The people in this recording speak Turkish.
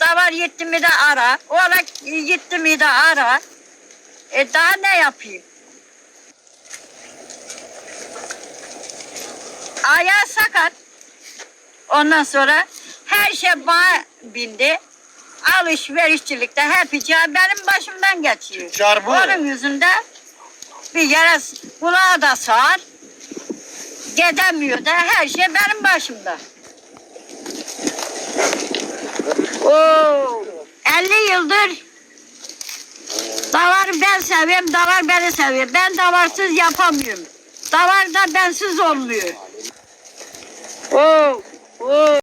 Davar gitti mi de ara. Oğlak gitti mi de ara. E daha ne yapayım? Ayağı sakat. Ondan sonra her şey bana bindi. Alışverişçilikte hep benim başımdan geçiyor. Tüccar bu. Onun yüzünden bir yere kulağı da sağır. Gidemiyor da her şey benim başımda. Oo, 50 yıldır davarı ben seviyorum, davar beni seviyor. Ben davarsız yapamıyorum. Davar da bensiz olmuyor. Oo, oo.